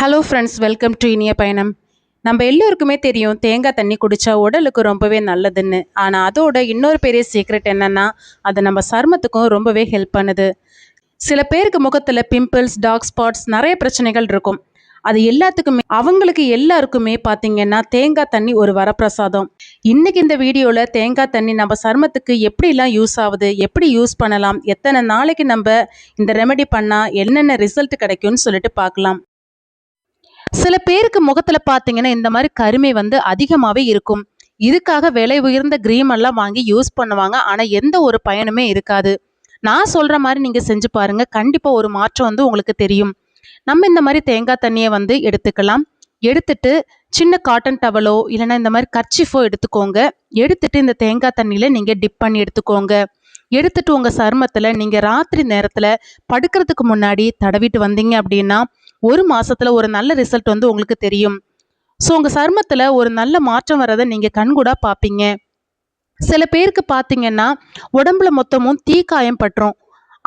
Hello friends welcome to இனிய பயணம். நம்ம எல்லோருக்குமே தெரியும் தேங்காய் தண்ணி குடித்தா உடலுக்கு ரொம்பவே நல்லதுன்னு. ஆனால் அதோட இன்னொரு பெரிய சீக்ரெட் என்னென்னா அது நம்ம சருமத்துக்கும் ரொம்பவே ஹெல்ப் பண்ணுது. சில பேருக்கு முகத்தில் பிம்பிள்ஸ் டார்க் ஸ்பாட்ஸ் நிறைய பிரச்சனைகள் இருக்கும். அது எல்லாத்துக்குமே அவங்களுக்கு எல்லாருக்குமே பார்த்தீங்கன்னா தேங்காய் தண்ணி ஒரு வரப்பிரசாதம். இன்னைக்கு இந்த வீடியோவில் தேங்காய் தண்ணி நம்ம சருமத்துக்கு எப்படிலாம் யூஸ் ஆகுது எப்படி யூஸ் பண்ணலாம் எத்தனை நாளைக்கு நம்ம இந்த ரெமெடி பண்ணால் என்னென்ன ரிசல்ட் கிடைக்கும்னு சொல்லிட்டு பார்க்கலாம். சில பேருக்கு முகத்தில் பார்த்தீங்கன்னா இந்த மாதிரி கருமை வந்து அதிகமாகவே இருக்கும். இதுக்காக விலை உயர்ந்த கிரீம் எல்லாம் வாங்கி யூஸ் பண்ணுவாங்க. ஆனால் எந்த ஒரு பயனுமே இருக்காது. நான் சொல்கிற மாதிரி நீங்கள் செஞ்சு பாருங்கள் கண்டிப்பாக ஒரு மாற்றம் வந்து உங்களுக்கு தெரியும். நம்ம இந்த மாதிரி தேங்காய் தண்ணியை வந்து எடுத்துக்கலாம். எடுத்துட்டு சின்ன காட்டன் டவலோ இல்லைன்னா இந்த மாதிரி கர்ச்சிஃபோ எடுத்துக்கோங்க. எடுத்துட்டு இந்த தேங்காய் தண்ணியில் நீங்கள் டிப் பண்ணி எடுத்துக்கோங்க. எடுத்துட்டு உங்கள் சருமத்தில் நீங்கள் ராத்திரி நேரத்தில் படுக்கிறதுக்கு முன்னாடி தடவிட்டு வந்தீங்க அப்படின்னா ஒரு மாதத்தில் ஒரு நல்ல ரிசல்ட் வந்து உங்களுக்கு தெரியும். ஸோ உங்கள் சருமத்தில் ஒரு நல்ல மாற்றம் வரதை நீங்கள் கண்கூடாக பார்ப்பீங்க சில பேருக்கு பார்த்தீங்கன்னா உடம்புல மொத்தமும் தீக்காயம் பட்டுரும்.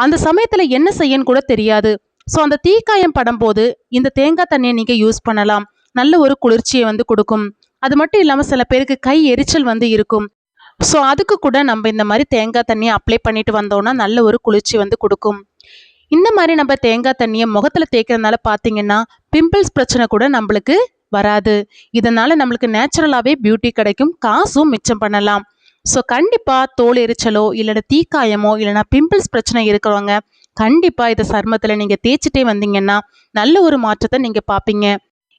அந்த சமயத்தில் என்ன செய்யன்னு கூட தெரியாது. ஸோ அந்த தீக்காயம் படும்போது இந்த தேங்காய் தண்ணியை நீங்கள் யூஸ் பண்ணலாம். நல்ல ஒரு குளிர்ச்சியை வந்து கொடுக்கும். அது மட்டும் இல்லாமல் சில பேருக்கு கை எரிச்சல் வந்து இருக்கும். ஸோ அதுக்கு கூட நம்ம இந்த மாதிரி தேங்காய் தண்ணியை அப்ளை பண்ணிட்டு வந்தோம்னா நல்ல ஒரு குளிர்ச்சி வந்து கொடுக்கும். இந்த மாதிரி நம்ம தேங்காய் தண்ணியை முகத்தில் தேய்க்கிறதுனால பார்த்தீங்கன்னா பிம்பிள்ஸ் பிரச்சனை கூட நம்மளுக்கு வராது. இதனால் நம்மளுக்கு நேச்சுரலாகவே பியூட்டி கிடைக்கும். காசும் மிச்சம் பண்ணலாம். ஸோ கண்டிப்பாக தோல் எரிச்சலோ இல்லைன்னா தீக்காயமோ இல்லைன்னா பிம்பிள்ஸ் பிரச்சனை இருக்கிறவங்க கண்டிப்பாக இதை சருமத்தில் நீங்கள் தேய்ச்சிட்டே வந்தீங்கன்னா நல்ல ஒரு மாற்றத்தை நீங்கள் பார்ப்பீங்க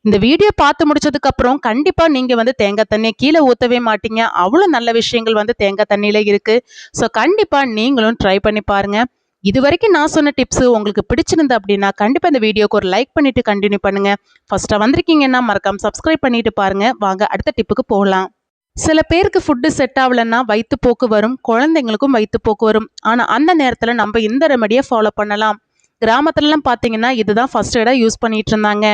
இந்த வீடியோ பார்த்து முடிச்சதுக்கப்புறம் கண்டிப்பாக நீங்கள் வந்து தேங்காய் தண்ணியை கீழே ஊற்றவே மாட்டீங்க. அவ்வளோ நல்ல விஷயங்கள் வந்து தேங்காய் தண்ணியில் இருக்குது ஸோ கண்டிப்பாக நீங்களும் ட்ரை பண்ணி பாருங்கள் இது வரைக்கும் நான் சொன்ன டிப்ஸு உங்களுக்கு பிடிச்சிருந்து அப்படின்னா கண்டிப்பாக இந்த வீடியோக்கு ஒரு லைக் பண்ணிவிட்டு கண்டினியூ பண்ணுங்கள் ஃபஸ்ட்டாக வந்திருக்கீங்கன்னா மறக்காமல் சப்ஸ்கிரைப் பண்ணிவிட்டு பாருங்கள் வாங்க அடுத்த டிப்புக்கு போகலாம். சில பேருக்கு ஃபுட்டு செட் ஆகலைன்னா வயிற்றுப்போக்கு வரும் குழந்தைங்களுக்கும் வயிற்றுப்போக்கு வரும். ஆனால் அந்த நேரத்தில் நம்ம இந்த ரெமடியை ஃபாலோ பண்ணலாம். கிராமத்துலலாம் பார்த்தீங்கன்னா இதுதான் ஃபஸ்ட் எய்டாக யூஸ் பண்ணிகிட்டு இருந்தாங்க.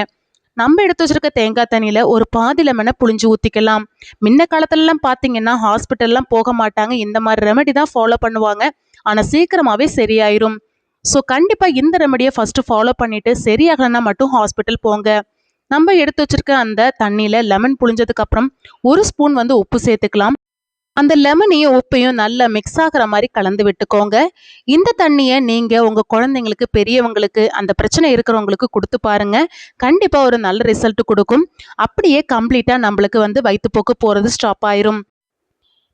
நம்ம எடுத்து வச்சிருக்க தேங்காய் தண்ணியில் ஒரு பாதி லெமனை புளிஞ்சு ஊற்றிக்கலாம் முன்ன காலத்துலலாம் பார்த்தீங்கன்னா ஹாஸ்பிட்டல்லாம் போக மாட்டாங்க. இந்த மாதிரி ரெமெடி தான் ஃபாலோ பண்ணுவாங்க. ஆனால் சீக்கிரமாகவே சரியாயிரும். ஸோ கண்டிப்பாக இந்த ரெமடியை ஃபஸ்ட்டு ஃபாலோ பண்ணிவிட்டு சரியாகலைன்னா மட்டும் ஹாஸ்பிட்டல் போங்க. நம்ம எடுத்து வச்சிருக்க அந்த தண்ணியில் லெமன் புழிஞ்சதுக்கப்புறம் ஒரு ஸ்பூன் வந்து உப்பு சேர்த்துக்கலாம். அந்த லெமனையும் உப்பையும் நல்லா மிக்ஸ் ஆகிற மாதிரி கலந்து விட்டுக்கோங்க. இந்த தண்ணியை நீங்கள் உங்கள் குழந்தைங்களுக்கு பெரியவங்களுக்கு அந்த பிரச்சனை இருக்கிறவங்களுக்கு கொடுத்து பாருங்க. கண்டிப்பாக ஒரு நல்ல ரிசல்ட் கொடுக்கும். அப்படியே கம்ப்ளீட்டாக நம்மளுக்கு வந்து வயிற்றுப்போக்கு போகிறது ஸ்டாப் ஆயிரும்.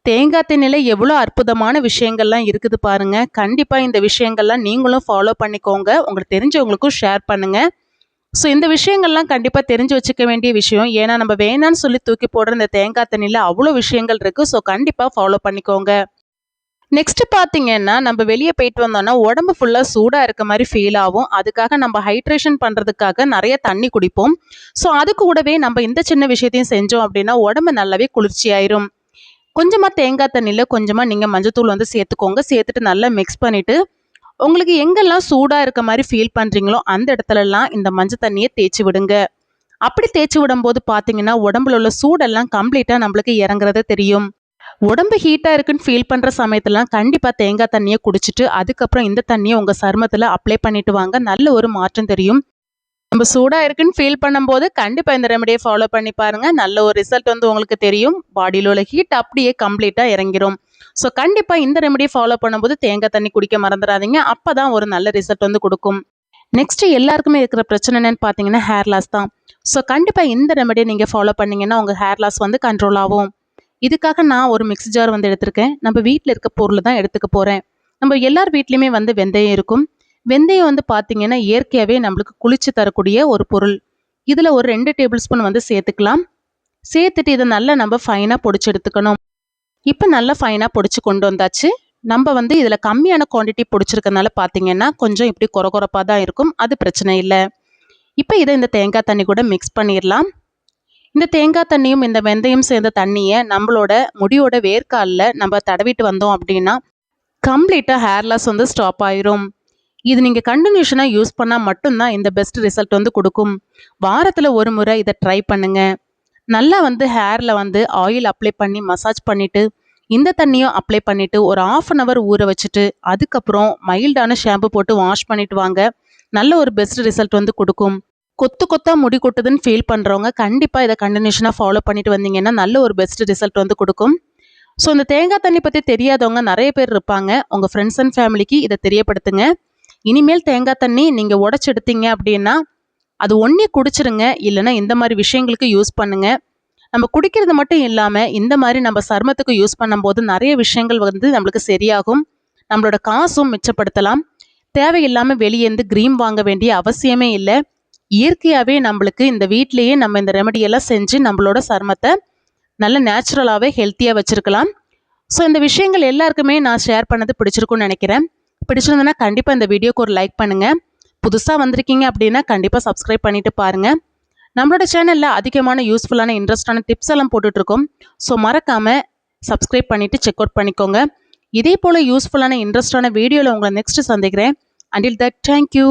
தேங்காய் தென்னில் எவ்வளோ அற்புதமான விஷயங்கள்லாம் இருக்குது பாருங்கள் கண்டிப்பாக இந்த விஷயங்கள்லாம் நீங்களும் ஃபாலோ பண்ணிக்கோங்க. உங்களுக்கு தெரிஞ்சவங்களுக்கும் ஷேர் பண்ணுங்கள் ஸோ இந்த விஷயங்கள்லாம் கண்டிப்பாக தெரிஞ்சு வச்சுக்க வேண்டிய விஷயம். ஏன்னா நம்ம வேணான்னு சொல்லி தூக்கி போடுற இந்த தேங்காய் தண்ணியில் அவ்வளோ விஷயங்கள் இருக்குது ஸோ கண்டிப்பாக ஃபாலோ பண்ணிக்கோங்க. நெக்ஸ்ட் பார்த்தீங்கன்னா நம்ம வெளியே போயிட்டு வந்தோம்னா உடம்பு ஃபுல்லாக சூடாக இருக்க மாதிரி ஃபீல் ஆகும். அதுக்காக நம்ம ஹைட்ரேஷன் பண்ணுறதுக்காக நிறைய தண்ணி குடிப்போம். ஸோ அது கூடவே நம்ம இந்த சின்ன விஷயத்தையும் செஞ்சோம் அப்படின்னா உடம்பு நல்லாவே குளிர்ச்சியாயிரும். கொஞ்சமாக தேங்காய் தண்ணியில் கொஞ்சமாக நீங்கள் மஞ்சத்தூள் வந்து சேர்த்துக்கோங்க. சேர்த்துட்டு நல்லா மிக்ஸ் பண்ணிவிட்டு உங்களுக்கு எங்கெல்லாம் சூடாக இருக்க மாதிரி ஃபீல் பண்ணுறீங்களோ அந்த இடத்துலலாம் இந்த மஞ்சள் தண்ணியை தேய்ச்சி விடுங்க. அப்படி தேய்ச்சி விடும்போது பார்த்தீங்கன்னா உடம்புல உள்ள சூடெல்லாம் கம்ப்ளீட்டாக நம்மளுக்கு இறங்குறது தெரியும். உடம்பு ஹீட்டாக இருக்குன்னு ஃபீல் பண்ணுற சமயத்துலாம் கண்டிப்பாக தேங்காய் தண்ணியை குடிச்சிட்டு அதுக்கப்புறம் இந்த தண்ணியை உங்கள் சருமத்தில் அப்ளை பண்ணிட்டு வாங்க. நல்ல ஒரு மாற்றம் தெரியும். நம்ம சூடாக இருக்குன்னு ஃபீல் பண்ணும்போது கண்டிப்பாக இந்த ரெமடியை ஃபாலோ பண்ணி பாருங்கள் நல்ல ஒரு ரிசல்ட் வந்து உங்களுக்கு தெரியும். பாடியில் உள்ள ஹீட் அப்படியே கம்ப்ளீட்டாக இறங்கிரும். ஸோ கண்டிப்பாக இந்த ரெமடியை ஃபாலோ பண்ணும்போது தேங்காய் தண்ணி குடிக்க மறந்துடாதீங்க. அப்போ தான் ஒரு நல்ல ரிசல்ட் வந்து கொடுக்கும். நெக்ஸ்ட் எல்லாருக்குமே இருக்கிற பிரச்சனை என்னன்னு பார்த்தீங்கன்னா ஹேர் லாஸ் தான். ஸோ கண்டிப்பாக இந்த ரெமடியை நீங்கள் ஃபாலோ பண்ணீங்கன்னா உங்கள் ஹேர் லாஸ் வந்து கண்ட்ரோல் ஆகும். இதுக்காக நான் ஒரு மிக்ஸ் ஜார் வந்து எடுத்திருக்கேன். நம்ம வீட்டில் இருக்க பொருள் தான் எடுத்துக்க போகிறேன் நம்ம எல்லார் வீட்லேயுமே வந்து வெந்தயம் இருக்கும். வெந்தயம் வந்து பார்த்தீங்கன்னா இயற்கையாகவே நம்மளுக்கு குளிச்சு தரக்கூடிய ஒரு பொருள். இதில் ஒரு ரெண்டு டேபிள் ஸ்பூன் வந்து சேர்த்துக்கலாம். சேர்த்துட்டு இதை நல்லா நம்ம ஃபைனாக பொடிச்சு எடுத்துக்கணும். இப்போ நல்லா ஃபைனாக பொடிச்சு கொண்டு வந்தாச்சு. நம்ம வந்து இதில் கம்மியான குவான்டிட்டி பொடிச்சிருக்கனால பார்த்தீங்கன்னா கொஞ்சம் இப்படி குறகுறப்பாக தான் இருக்கும். அது பிரச்சனை இல்லை. இப்போ இதை இந்த தேங்காய் தண்ணி கூட மிக்ஸ் பண்ணிடலாம் இந்த தேங்காய் தண்ணியும் இந்த வெந்தயம் சேர்ந்த தண்ணியை நம்மளோட முடியோட வேர்க்காலில் நம்ம தடவிட்டு வந்தோம் அப்படின்னா கம்ப்ளீட்டாக ஹேர் லாஸ் வந்து ஸ்டாப் ஆயிரும். இது நீங்கள் கண்டினியூஷனாக யூஸ் பண்ணால் மட்டும்தான் இந்த பெஸ்ட் ரிசல்ட் வந்து கொடுக்கும். வாரத்தில் ஒரு முறை இதை ட்ரை பண்ணுங்கள் நல்லா வந்து ஹேரில் வந்து ஆயில் அப்ளை பண்ணி மசாஜ் பண்ணிவிட்டு இந்த தண்ணியும் அப்ளை பண்ணிவிட்டு ஒரு ஆஃப் அன் ஹவர் ஊற வச்சுட்டு அதுக்கப்புறம் மைல்டான ஷாம்பு போட்டு வாஷ் பண்ணிட்டு வாங்க. நல்ல ஒரு பெஸ்ட் ரிசல்ட் வந்து கொடுக்கும். கொத்து கொத்தாக முடி கொட்டுதுன்னு ஃபீல் பண்ணுறவங்க கண்டிப்பாக இதை கண்டினியூஷனாக ஃபாலோ பண்ணிட்டு வந்தீங்கன்னா நல்ல ஒரு பெஸ்ட் ரிசல்ட் வந்து கொடுக்கும். ஸோ இந்த தேங்காய் தண்ணி பற்றி தெரியாதவங்க நிறைய பேர் இருப்பாங்க. உங்கள் ஃப்ரெண்ட்ஸ் அண்ட் ஃபேமிலிக்கு இதை தெரியப்படுத்துங்க. இனிமேல் தேங்காய் தண்ணி நீங்கள் உடச்சி எடுத்தீங்க அப்படின்னா அது ஒன்றே குடிச்சிருங்க. இல்லைன்னா இந்த மாதிரி விஷயங்களுக்கு யூஸ் பண்ணுங்க. நம்ம குடிக்கிறது மட்டும் இல்லாமல் இந்த மாதிரி நம்ம சருமத்துக்கு யூஸ் பண்ணும்போது நிறைய விஷயங்கள் வந்து நம்மளுக்கு சரியாகும். நம்மளோட காசும் மிச்சப்படுத்தலாம். தேவையில்லாமல் வெளியேந்து க்ரீம் வாங்க வேண்டிய அவசியமே இல்லை. இயற்கையாகவே நம்மளுக்கு இந்த வீட்லேயே நம்ம இந்த ரெமடியெல்லாம் செஞ்சு நம்மளோட சருமத்தை நல்ல நேச்சுரலாகவே ஹெல்த்தியாக வச்சுருக்கலாம். ஸோ இந்த விஷயங்கள் எல்லாருக்குமே நான் ஷேர் பண்ணது பிடிச்சிருக்கும்னு நினைக்கிறேன். பிடிச்சிருந்தனா கண்டிப்பாக இந்த வீடியோவுக்கு ஒரு லைக் பண்ணுங்கள் புதுசாக வந்திருக்கீங்க அப்படின்னா கண்டிப்பாக சப்ஸ்கிரைப் பண்ணிவிட்டு பாருங்கள் நம்மளோட சேனலில் அதிகமான யூஸ்ஃபுல்லான இன்ட்ரெஸ்டான டிப்ஸ் எல்லாம் போட்டுட்ருக்கோம். ஸோ மறக்காமல் சப்ஸ்கிரைப் பண்ணிவிட்டு செக் அவுட் பண்ணிக்கோங்க. இதே போல் யூஸ்ஃபுல்லான இன்ட்ரெஸ்டான வீடியோவில் உங்களை நெக்ஸ்ட்டு சந்திக்கிறேன். Until that thank you